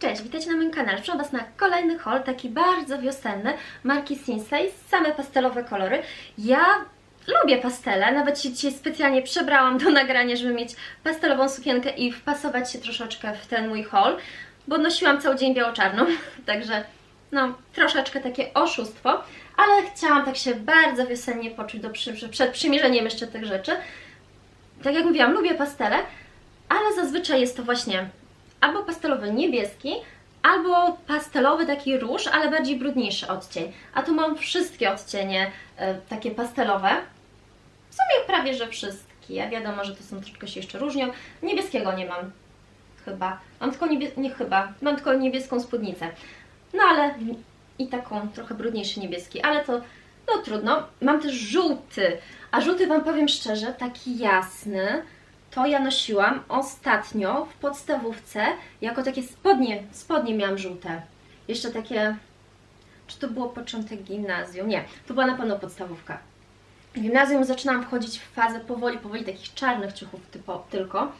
Cześć, witajcie na moim kanale. Proszę Was na kolejny haul, taki bardzo wiosenny, marki Sinsei, same pastelowe kolory. Ja lubię pastele, nawet się dzisiaj specjalnie przebrałam do nagrania, żeby mieć pastelową sukienkę i wpasować się troszeczkę w ten mój haul, bo nosiłam cały dzień biało-czarną, także no troszeczkę takie oszustwo, ale chciałam tak się bardzo wiosennie poczuć do przy, przed przymierzeniem jeszcze tych rzeczy. Tak jak mówiłam, lubię pastele, ale zazwyczaj jest to właśnie albo pastelowy niebieski, albo pastelowy taki róż, ale bardziej brudniejszy odcień. A tu mam wszystkie odcienie e, takie pastelowe. W sumie prawie, że wszystkie. Wiadomo, że to są troszkę się jeszcze różnią. Niebieskiego nie mam. Chyba. Mam tylko niebie... nie chyba. Mam tylko niebieską spódnicę. No ale i taką trochę brudniejszy niebieski, ale to no trudno. Mam też żółty. A żółty Wam powiem szczerze, taki jasny. To ja nosiłam ostatnio w podstawówce jako takie spodnie. Spodnie miałam żółte. Jeszcze takie. Czy to było początek gimnazjum? Nie, to była na pewno podstawówka. W gimnazjum zaczynałam wchodzić w fazę powoli, powoli takich czarnych ciuchów typo, tylko.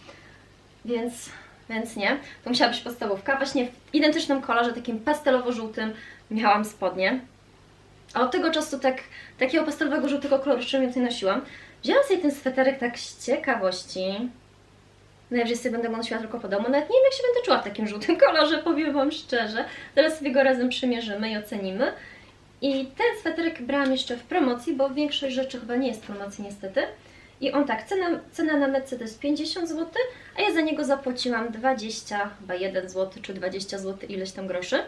Więc, więc nie. To musiała być podstawówka. Właśnie w identycznym kolorze, takim pastelowo-żółtym miałam spodnie. A od tego czasu tak, takiego pastelowego żółtego koloru jeszcze więcej nosiłam. Wzięłam sobie ten sweterek tak z ciekawości. Najwyżej sobie będę go nosiła tylko po domu. Nawet nie wiem, jak się będę czuła w takim żółtym kolorze, powiem Wam szczerze. Teraz sobie go razem przymierzymy i ocenimy. I ten sweterek brałam jeszcze w promocji, bo większość rzeczy chyba nie jest w promocji niestety. I on tak, cena, cena na metce to jest 50 zł, a ja za niego zapłaciłam 20, chyba 1 zł czy 20 zł, ileś tam groszy.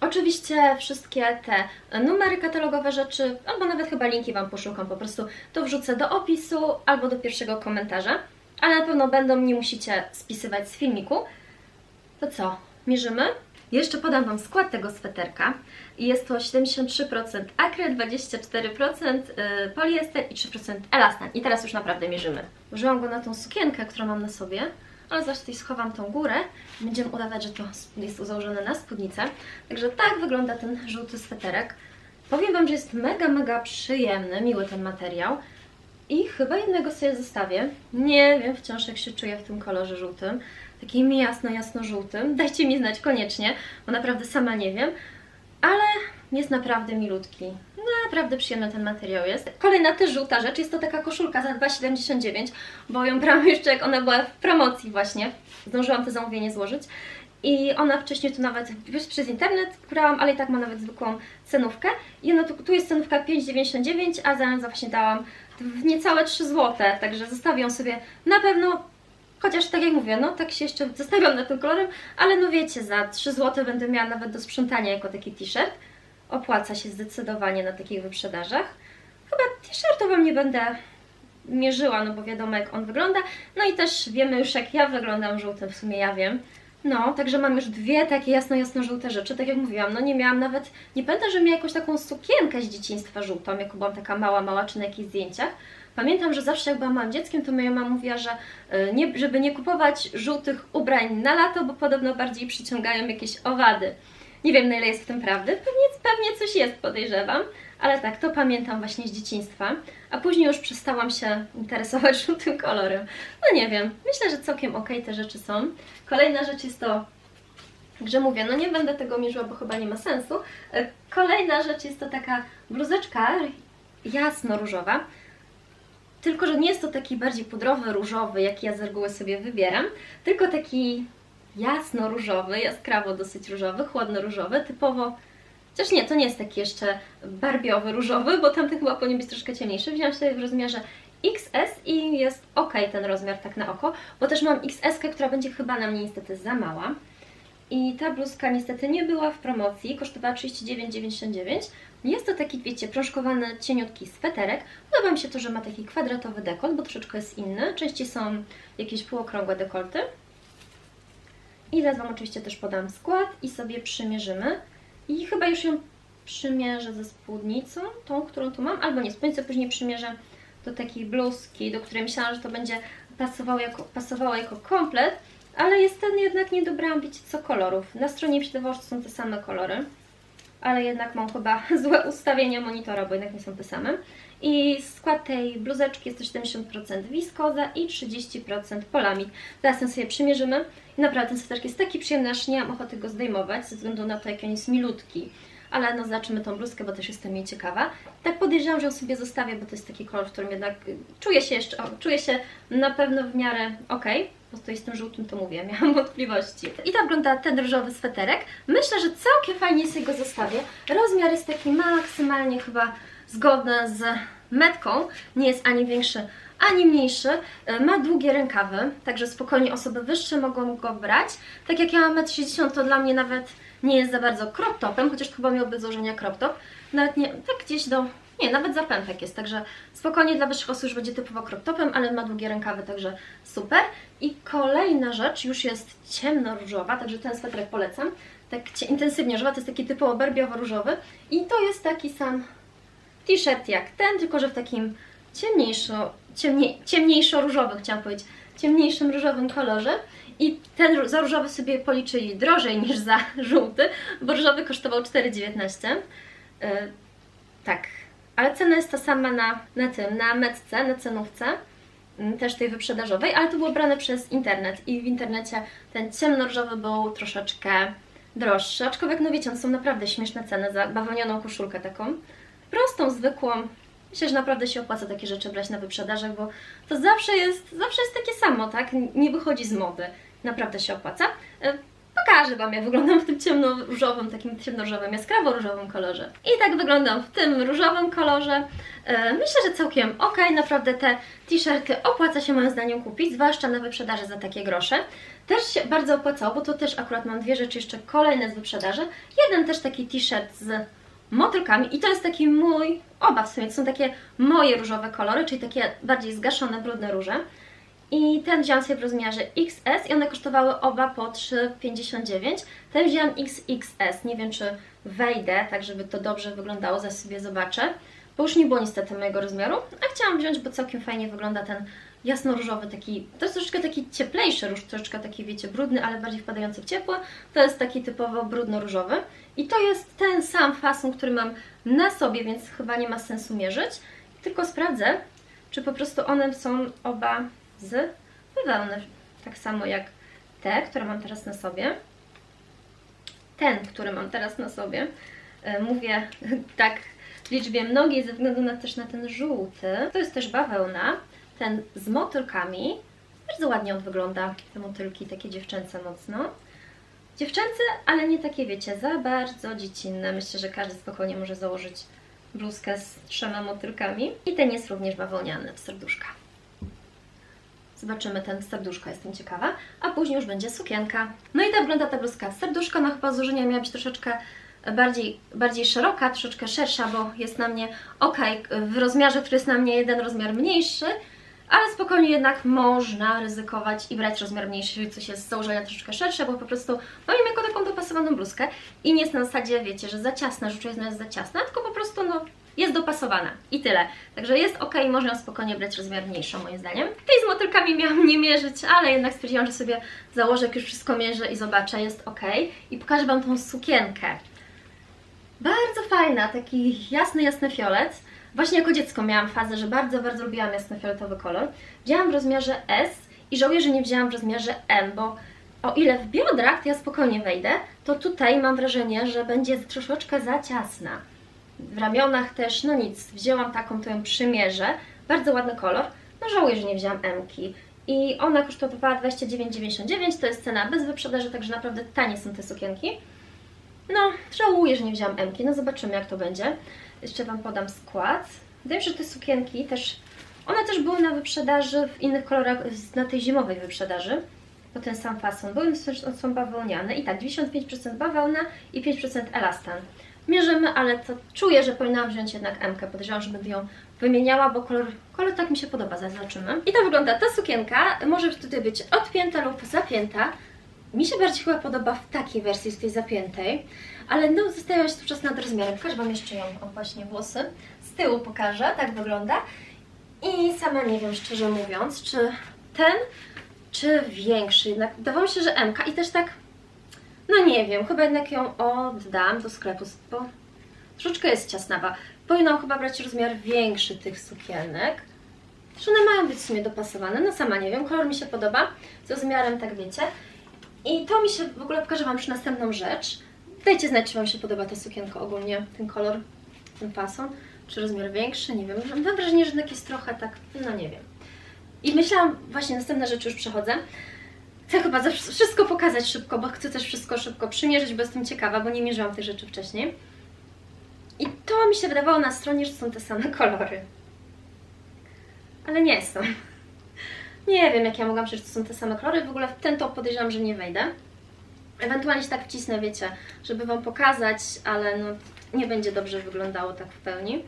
Oczywiście wszystkie te numery katalogowe rzeczy, albo nawet chyba linki Wam poszukam, po prostu to wrzucę do opisu albo do pierwszego komentarza, ale na pewno będą, nie musicie spisywać z filmiku. To co, mierzymy? Jeszcze podam Wam skład tego sweterka. Jest to 73% akryl, 24% y, poliester i 3% elastan. I teraz już naprawdę mierzymy. Użyłam go na tą sukienkę, którą mam na sobie, ale zaraz tutaj schowam tą górę. Będziemy udawać, że to jest założone na spódnicę. Także tak wygląda ten żółty sweterek. Powiem Wam, że jest mega, mega przyjemny, miły ten materiał. I chyba jednego sobie zostawię. Nie wiem wciąż jak się czuję w tym kolorze żółtym. Takim jasno, jasno żółtym. Dajcie mi znać koniecznie, bo naprawdę sama nie wiem. Ale jest naprawdę milutki. Naprawdę przyjemny ten materiał jest. Kolejna też żółta rzecz, jest to taka koszulka za 2,79, bo ją brałam jeszcze jak ona była w promocji właśnie. Zdążyłam to zamówienie złożyć. I ona wcześniej tu nawet już przez internet brałam, ale i tak ma nawet zwykłą cenówkę. I ona tu, tu jest cenówka 5,99, a za nią właśnie dałam niecałe 3 zł, także zostawię ją sobie na pewno Chociaż tak jak mówię, no tak się jeszcze zostawiam na tym kolorem, ale no wiecie, za 3 zł będę miała nawet do sprzątania jako taki t-shirt. Opłaca się zdecydowanie na takich wyprzedażach. Chyba t-shirtu Wam nie będę mierzyła, no bo wiadomo jak on wygląda. No i też wiemy już jak ja wyglądam żółtym, w sumie ja wiem. No, także mam już dwie takie jasno-jasno-żółte rzeczy, tak jak mówiłam, no nie miałam nawet, nie pamiętam, że miałam jakąś taką sukienkę z dzieciństwa żółtą, jak byłam taka mała, mała, czy na jakichś zdjęciach. Pamiętam, że zawsze jak byłam małym dzieckiem, to moja mama mówiła, że y, nie, żeby nie kupować żółtych ubrań na lato, bo podobno bardziej przyciągają jakieś owady. Nie wiem na ile jest w tym prawdy, pewnie, pewnie coś jest, podejrzewam, ale tak, to pamiętam właśnie z dzieciństwa, a później już przestałam się interesować żółtym kolorem. No nie wiem, myślę, że całkiem ok te rzeczy są. Kolejna rzecz jest to, że mówię, no nie będę tego mierzyła, bo chyba nie ma sensu. E, Kolejna rzecz jest to taka bluzeczka jasno-różowa, tylko, że nie jest to taki bardziej pudrowy, różowy, jaki ja z reguły sobie wybieram, tylko taki jasno-różowy, jaskrawo dosyć różowy, chłodno-różowy, typowo... Chociaż nie, to nie jest taki jeszcze barbiowy, różowy, bo tamten chyba powinien być troszkę ciemniejszy. Wziąłam sobie w rozmiarze XS i jest ok ten rozmiar tak na oko, bo też mam XS, która będzie chyba na mnie niestety za mała. I ta bluzka niestety nie była w promocji, kosztowała 39,99. Jest to taki, wiecie, prążkowany, cieniutki sweterek. Podoba mi się to, że ma taki kwadratowy dekolt, bo troszeczkę jest inny. Częściej są jakieś półokrągłe dekolty. I zaraz Wam oczywiście też podam skład i sobie przymierzymy. I chyba już ją przymierzę ze spódnicą, tą, którą tu mam, albo nie, spódnicę później przymierzę do takiej bluzki, do której myślałam, że to będzie pasowało jako, jako komplet, ale jest ten jednak nie dobrałam, wiecie co, kolorów. Na stronie wydawało, że są te same kolory, ale jednak mam chyba złe ustawienia monitora, bo jednak nie są te same. I skład tej bluzeczki jest to 70% wiskoza i 30% polamid. Zaraz ten sobie przymierzymy. I naprawdę ten sweterek jest taki przyjemny, aż nie mam ochoty go zdejmować, ze względu na to, jak on jest milutki. Ale no zobaczymy tą bluzkę, bo też jestem jej ciekawa. Tak podejrzewam, że ją sobie zostawię, bo to jest taki kolor, w którym jednak y, czuję się jeszcze, o, czuję się na pewno w miarę okej. Po prostu tym żółtym to mówię, miałam wątpliwości. I tak wygląda ten różowy sweterek. Myślę, że całkiem fajnie sobie go zostawię. Rozmiar jest taki maksymalnie chyba zgodny z metką. Nie jest ani większy, ani mniejszy. E, Ma długie rękawy, także spokojnie osoby wyższe mogą go brać. Tak jak ja mam 1,60 m, to dla mnie nawet nie jest za bardzo crop topem, chociaż to chyba miałby z założenia crop top. Nawet nie, tak gdzieś do, nie, nawet za pępek jest, także spokojnie dla wyższych osób już będzie typowo crop topem, ale ma długie rękawy, także super. I kolejna rzecz już jest ciemno-różowa, także ten sweterek polecam. Tak intensywnie różowa, to jest taki typowo berbiowo-różowy i to jest taki sam t-shirt jak ten, tylko że w takim ciemniejszo, ciemnie, ciemniejszo-różowym, chciałam powiedzieć, ciemniejszym różowym kolorze. I ten za różowy sobie policzyli drożej niż za żółty, bo różowy kosztował 4,19. Yy, tak, ale cena jest ta sama na, na tym, na metce, na cenówce, mm, też tej wyprzedażowej, ale to było brane przez internet i w internecie ten ciemnoróżowy był troszeczkę droższy, aczkolwiek no wiecie, są naprawdę śmieszne ceny za bawełnianą koszulkę taką, prostą, zwykłą. Myślę, że naprawdę się opłaca takie rzeczy brać na wyprzedażach, bo to zawsze jest, zawsze jest takie samo, tak? Nie wychodzi z mody. Naprawdę się opłaca. E, Pokażę Wam, jak wyglądam w tym ciemno-różowym, takim ciemno-różowym, jaskrawo-różowym kolorze. I tak wyglądam w tym różowym kolorze. E, Myślę, że całkiem ok. Naprawdę te t-shirty opłaca się moim zdaniem kupić, zwłaszcza na wyprzedaży za takie grosze. Też się bardzo opłacało, bo to też akurat mam dwie rzeczy jeszcze kolejne z wyprzedaży. Jeden też taki t-shirt z motylkami i to jest taki mój, oba w sumie, to są takie moje różowe kolory, czyli takie bardziej zgaszone, brudne róże. I ten wziąłam sobie w rozmiarze XS i one kosztowały oba po 3,59. Ten wzięłam XXS, nie wiem czy wejdę, tak żeby to dobrze wyglądało, zaraz sobie zobaczę. Bo już nie było niestety mojego rozmiaru, a chciałam wziąć, bo całkiem fajnie wygląda ten jasno-różowy, taki, to jest troszeczkę taki cieplejszy róż, troszeczkę taki wiecie, brudny, ale bardziej wpadający w ciepło. To jest taki typowo brudno-różowy. I to jest ten sam fason, który mam na sobie, więc chyba nie ma sensu mierzyć. Tylko sprawdzę, czy po prostu one są oba z bawełny. Tak samo jak te, które mam teraz na sobie. Ten, który mam teraz na sobie. E, Mówię tak w liczbie mnogiej ze względu na też na ten żółty. To jest też bawełna. Ten z motylkami. Bardzo ładnie on wygląda. Te motylki takie dziewczęce mocno. Dziewczęce, ale nie takie wiecie, za bardzo dziecinne. Myślę, że każdy spokojnie może założyć bluzkę z trzema motylkami. I ten jest również bawełniany w serduszka. Zobaczymy ten serduszko, jestem ciekawa. A później już będzie sukienka. No i tak wygląda ta bluzka. Serduszko, no chyba złożenia miała być troszeczkę bardziej, bardziej szeroka, troszeczkę szersza, bo jest na mnie ok, w rozmiarze, który jest na mnie jeden rozmiar mniejszy, ale spokojnie jednak można ryzykować i brać rozmiar mniejszy, coś jest z założenia troszeczkę szersze, bo po prostu mam jako taką dopasowaną bluzkę i nie jest na zasadzie, wiecie, że za ciasna, że czuję, jest za ciasna, tylko po prostu no jest dopasowana i tyle. Także jest ok, można spokojnie brać rozmiar mniejszą moim zdaniem. Tej z motylkami miałam nie mierzyć, ale jednak stwierdziłam, że sobie założę, jak już wszystko mierzę i zobaczę, jest ok. I pokażę Wam tą sukienkę. Bardzo fajna, taki jasny, jasny fiolet. Właśnie jako dziecko miałam fazę, że bardzo, bardzo lubiłam jasno-fioletowy kolor. Wzięłam w rozmiarze S i żałuję, że nie wzięłam w rozmiarze M, bo o ile w biodrach to ja spokojnie wejdę, to tutaj mam wrażenie, że będzie troszeczkę za ciasna. W ramionach też, no nic, wzięłam taką, to ją przymierzę. Bardzo ładny kolor. No żałuję, że nie wzięłam M-ki. I ona kosztowała 29,99, to jest cena bez wyprzedaży, także naprawdę tanie są te sukienki. No, żałuję, że nie wzięłam M-ki, no zobaczymy jak to będzie. Jeszcze Wam podam skład. Się, że te sukienki też, one też były na wyprzedaży w innych kolorach, na tej zimowej wyprzedaży. To ten sam fason. Były są bawełniane i tak, 95% bawełna i 5% elastan. Mierzymy, ale to czuję, że powinnam wziąć jednak M-kę. Podejrzewam, że będę ją wymieniała, bo kolor, kolor tak mi się podoba, zaraz zobaczymy. I tak wygląda ta sukienka. Może tutaj być odpięta lub zapięta. Mi się bardziej chyba podoba w takiej wersji, w tej zapiętej, ale no zostaje jeszcze czas nad rozmiarem. Pokażę Wam jeszcze ją, o właśnie włosy. Z tyłu pokażę, tak wygląda. I sama nie wiem, szczerze mówiąc, czy ten, czy większy. Jednak wydawało mi się, że MK i też tak, no nie wiem, chyba jednak ją oddam do sklepu, bo Troszeczkę jest ciasnawa. Powinnam chyba brać rozmiar większy tych sukienek. Że one mają być w sumie dopasowane. No sama nie wiem, kolor mi się podoba. Z rozmiarem, tak wiecie. I to mi się w ogóle pokażę Wam już następną rzecz. Dajcie znać, czy Wam się podoba ta sukienka ogólnie, ten kolor, ten fason. Czy rozmiar większy, nie wiem. Mam wrażenie, że jednak jest trochę tak, no nie wiem. I myślałam, właśnie następne rzeczy już przechodzę. Chcę chyba wszystko pokazać szybko, bo chcę też wszystko szybko przymierzyć, bo jestem ciekawa, bo nie mierzyłam tych rzeczy wcześniej. I to mi się wydawało na stronie, że są te same kolory. Ale nie są. Nie wiem, jak ja mogłam przecież to są te same kolory. W ogóle w ten top podejrzewam, że nie wejdę. Ewentualnie się tak wcisnę, wiecie, żeby Wam pokazać, ale no nie będzie dobrze wyglądało tak w pełni.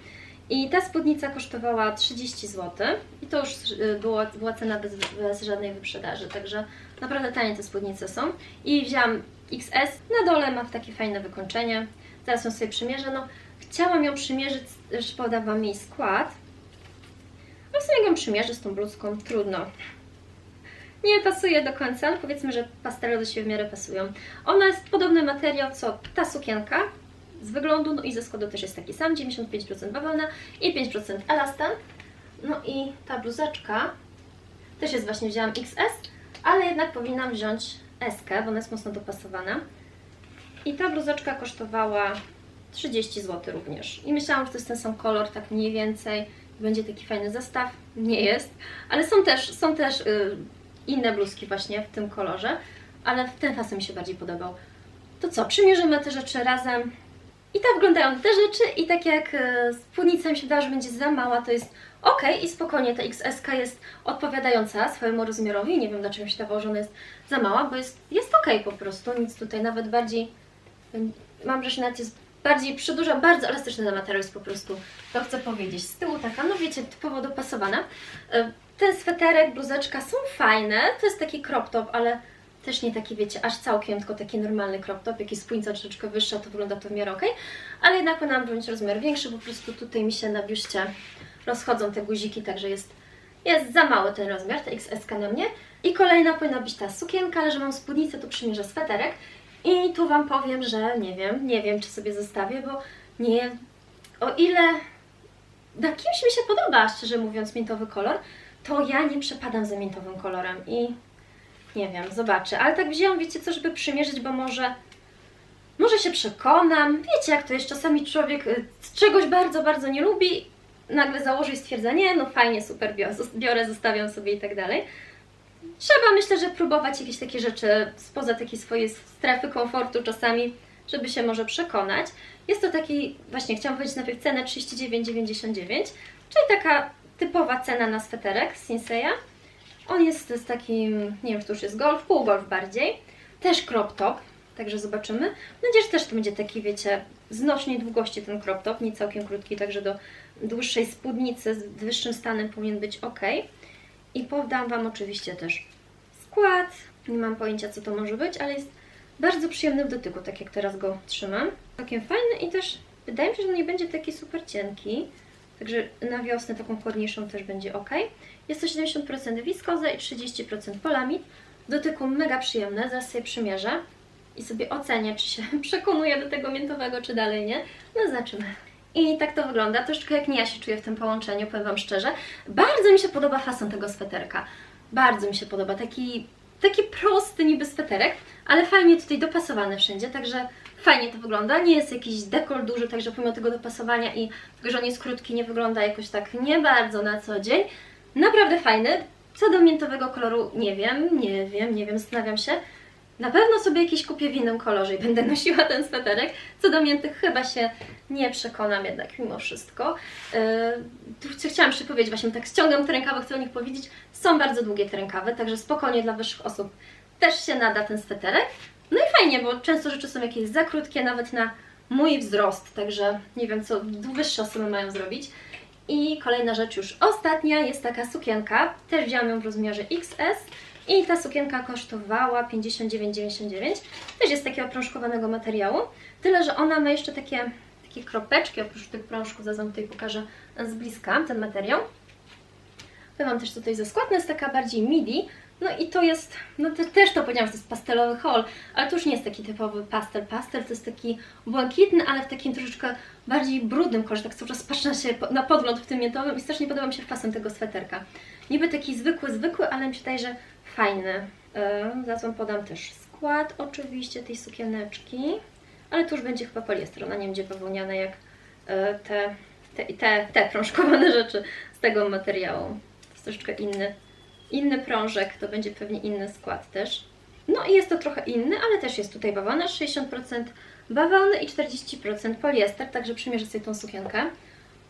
I ta spódnica kosztowała 30 zł i to już y, było, była cena bez, bez żadnej wyprzedaży, także naprawdę tanie te spódnice są. I wzięłam XS, na dole ma takie fajne wykończenie, zaraz ją sobie przymierzę. No, chciałam ją przymierzyć, już podam Wam jej skład. W sumie ją przymierzę z tą bluzką, trudno. Nie pasuje do końca, ale powiedzmy, że pastele do siebie w miarę pasują. Ona jest podobny materiał co ta sukienka, z wyglądu, no i ze składu też jest taki sam, 95% bawełna i 5% elastan. No i ta bluzeczka też jest właśnie, wzięłam XS, ale jednak powinnam wziąć S, bo ona jest mocno dopasowana. I ta bluzeczka kosztowała 30 zł również. I myślałam, że to jest ten sam kolor, tak mniej więcej. Będzie taki fajny zestaw. Nie jest, ale są też, są też y, inne bluzki właśnie w tym kolorze, ale ten fason mi się bardziej podobał. To co, przymierzymy te rzeczy razem. I tak wyglądają te rzeczy i tak jak e, spódnica mi się wydaje, że będzie za mała, to jest ok i spokojnie ta XS jest odpowiadająca swojemu rozmiarowi. Nie wiem dlaczego mi się wydawało, że ona jest za mała, bo jest, jest ok po prostu, nic tutaj nawet bardziej, mam wrażenie, że nawet jest bardziej przedłuża, bardzo elastyczny ten materiał jest po prostu, to chcę powiedzieć. Z tyłu taka, no wiecie, typowo dopasowana. E, Ten sweterek, bluzeczka są fajne, to jest taki crop top, ale też nie taki, wiecie, aż całkiem, tylko taki normalny crop top, jakiś spódnica troszeczkę wyższa, to wygląda to w miarę ok, ale jednak powinnam wziąć rozmiar większy, po prostu tutaj mi się na biuście rozchodzą te guziki, także jest, jest za mały ten rozmiar, ta XS na mnie. I kolejna powinna być ta sukienka, ale że mam spódnicę, to przymierzę sweterek. I tu Wam powiem, że nie wiem, nie wiem, czy sobie zostawię, bo nie, o ile na kimś mi się podoba, szczerze mówiąc, miętowy kolor, to ja nie przepadam za miętowym kolorem i nie wiem, zobaczę. Ale tak wzięłam, wiecie co, żeby przymierzyć, bo może, może się przekonam. Wiecie, jak to jest czasami człowiek y, czegoś bardzo, bardzo nie lubi, nagle założy i stwierdza, nie, no fajnie, super, biorę, biorę zostawiam sobie i tak dalej. Trzeba, myślę, że próbować jakieś takie rzeczy spoza takiej swojej strefy komfortu czasami, żeby się może przekonać. Jest to taki, właśnie chciałam powiedzieć najpierw cenę 39,99, czyli taka typowa cena na sweterek z Sinseya. On jest z takim, nie wiem, czy to już jest golf, pół golf bardziej. Też crop top, także zobaczymy. Mam nadzieję, że też to będzie taki, wiecie, znośnej długości ten crop top, nie całkiem krótki, także do dłuższej spódnicy z wyższym stanem powinien być ok. I podam Wam oczywiście też skład. Nie mam pojęcia, co to może być, ale jest bardzo przyjemny w dotyku, tak jak teraz go trzymam. Całkiem fajny i też wydaje mi się, że nie będzie taki super cienki. Także na wiosnę taką chłodniejszą też będzie ok. Jest to 70% wiskoza i 30% polamid. W dotyku mega przyjemne, zaraz sobie przymierzę i sobie ocenię, czy się przekonuję do tego miętowego, czy dalej nie. No zobaczymy. I tak to wygląda. Troszeczkę jak nie ja się czuję w tym połączeniu, powiem Wam szczerze. Bardzo mi się podoba fason tego sweterka. Bardzo mi się podoba. Taki, taki prosty niby sweterek, ale fajnie tutaj dopasowany wszędzie, także fajnie to wygląda. Nie jest jakiś dekol duży, także pomimo tego dopasowania i tego, że on jest krótki, nie wygląda jakoś tak nie bardzo na co dzień. Naprawdę fajny. Co do miętowego koloru, nie wiem, nie wiem, nie wiem, zastanawiam się. Na pewno sobie jakiś kupię w innym kolorze i będę nosiła ten sweterek. Co do miętych chyba się nie przekonam jednak mimo wszystko. Yy, tu chciałam jeszcze powiedzieć, właśnie tak ściągam te rękawy, chcę o nich powiedzieć. Są bardzo długie te rękawy, także spokojnie dla wyższych osób też się nada ten sweterek. No i fajnie, bo często rzeczy są jakieś za krótkie, nawet na mój wzrost, także nie wiem, co wyższe osoby mają zrobić. I kolejna rzecz już ostatnia, jest taka sukienka, też wzięłam ją w rozmiarze XS i ta sukienka kosztowała 59,99. Też jest takiego prążkowanego materiału, tyle że ona ma jeszcze takie, takie kropeczki, oprócz tych prążków, zaraz Wam tutaj pokażę z bliska ten materiał. Ja mam też tutaj ze skład, no jest taka bardziej midi, No i to jest, no te, też to powiedziałam, że to jest pastelowy hol, ale to już nie jest taki typowy pastel. Pastel to jest taki błękitny, ale w takim troszeczkę bardziej brudnym kolorze. Tak cały czas patrzę się, na podgląd w tym miętowym i strasznie podoba mi się fason tego sweterka. Niby taki zwykły, zwykły, ale mi się wydaje, że fajny. Zaraz Wam podam też skład oczywiście tej sukieneczki, ale tu już będzie chyba poliester, ona nie będzie bawełniana jak yy, te, te, te, te prążkowane rzeczy z tego materiału. To jest troszeczkę inny inny prążek, to będzie pewnie inny skład też. No i jest to trochę inny, ale też jest tutaj bawełna, 60% bawełny i 40% poliester, także przymierzę sobie tą sukienkę.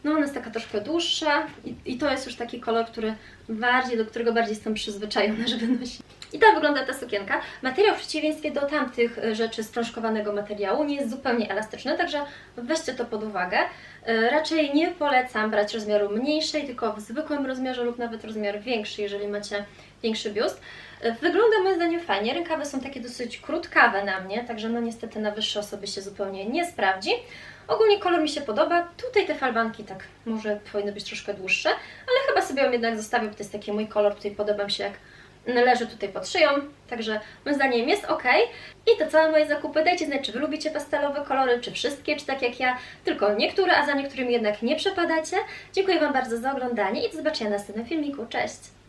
No ona jest taka troszkę dłuższa i, i to jest już taki kolor, który bardziej, do którego bardziej jestem przyzwyczajona, żeby nosić. I tak wygląda ta sukienka. Materiał w przeciwieństwie do tamtych e, rzeczy z prążkowanego materiału nie jest zupełnie elastyczny, także weźcie to pod uwagę. E, Raczej nie polecam brać rozmiaru mniejszej, tylko w zwykłym rozmiarze lub nawet rozmiar większy, jeżeli macie większy biust. E, Wygląda moim zdaniem fajnie, rękawy są takie dosyć krótkawe na mnie, także no niestety na wyższe osoby się zupełnie nie sprawdzi. Ogólnie kolor mi się podoba, tutaj te falbanki tak może powinny być troszkę dłuższe, ale chyba sobie ją jednak zostawię, bo to jest taki mój kolor, tutaj podoba mi się jak leży tutaj pod szyją, także moim zdaniem jest ok. I to całe moje zakupy. Dajcie znać, czy Wy lubicie pastelowe kolory, czy wszystkie, czy tak jak ja, tylko niektóre, a za niektórymi jednak nie przepadacie. Dziękuję Wam bardzo za oglądanie i do zobaczenia w następnym filmiku. Cześć!